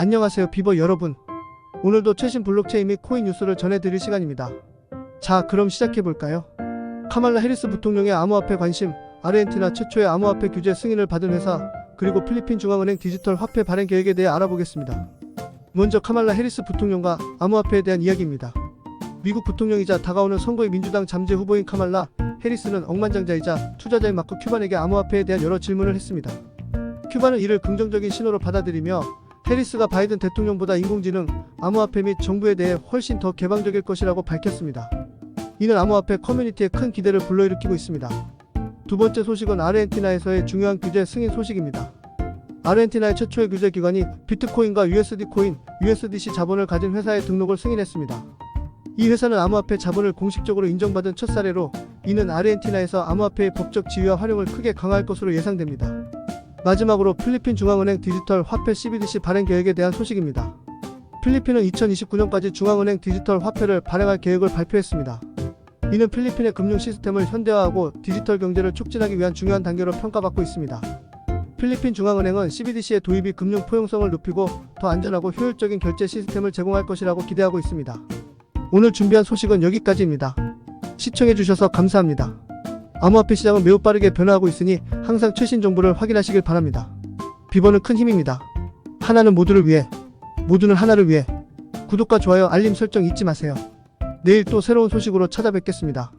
안녕하세요 비버 여러분. 오늘도 최신 블록체인 및 코인 뉴스를 전해드릴 시간입니다. 자, 그럼 시작해볼까요? 카말라 해리스 부통령의 암호화폐 관심, 아르헨티나 최초의 암호화폐 규제 승인을 받은 회사, 그리고 필리핀 중앙은행 디지털 화폐 발행 계획에 대해 알아보겠습니다. 먼저 카말라 해리스 부통령과 암호화폐에 대한 이야기입니다. 미국 부통령이자 다가오는 선거의 민주당 잠재 후보인 카말라 해리스는 억만장자이자 투자자인 마크 큐반에게 암호화폐에 대한 여러 질문을 했습니다. 큐반은 이를 긍정적인 신호로 받아들이며 해리스가 바이든 대통령보다 인공지능, 암호화폐 및 정부에 대해 훨씬 더 개방적일 것이라고 밝혔습니다. 이는 암호화폐 커뮤니티에 큰 기대를 불러일으키고 있습니다. 두 번째 소식은 아르헨티나에서의 중요한 규제 승인 소식입니다. 아르헨티나의 최초의 규제 기관이 비트코인과 USD 코인, USDC 자본을 가진 회사의 등록을 승인했습니다. 이 회사는 암호화폐 자본을 공식적으로 인정받은 첫 사례로 이는 아르헨티나에서 암호화폐의 법적 지위와 활용을 크게 강화할 것으로 예상됩니다. 마지막으로 필리핀 중앙은행 디지털 화폐 CBDC 발행 계획에 대한 소식입니다. 필리핀은 2029년까지 중앙은행 디지털 화폐를 발행할 계획을 발표했습니다. 이는 필리핀의 금융 시스템을 현대화하고 디지털 경제를 촉진하기 위한 중요한 단계로 평가받고 있습니다. 필리핀 중앙은행은 CBDC의 도입이 금융 포용성을 높이고 더 안전하고 효율적인 결제 시스템을 제공할 것이라고 기대하고 있습니다. 오늘 준비한 소식은 여기까지입니다. 시청해주셔서 감사합니다. 암호화폐 시장은 매우 빠르게 변화하고 있으니 항상 최신 정보를 확인하시길 바랍니다. 비번은 큰 힘입니다. 하나는 모두를 위해, 모두는 하나를 위해. 구독과 좋아요, 알림 설정 잊지 마세요. 내일 또 새로운 소식으로 찾아뵙겠습니다.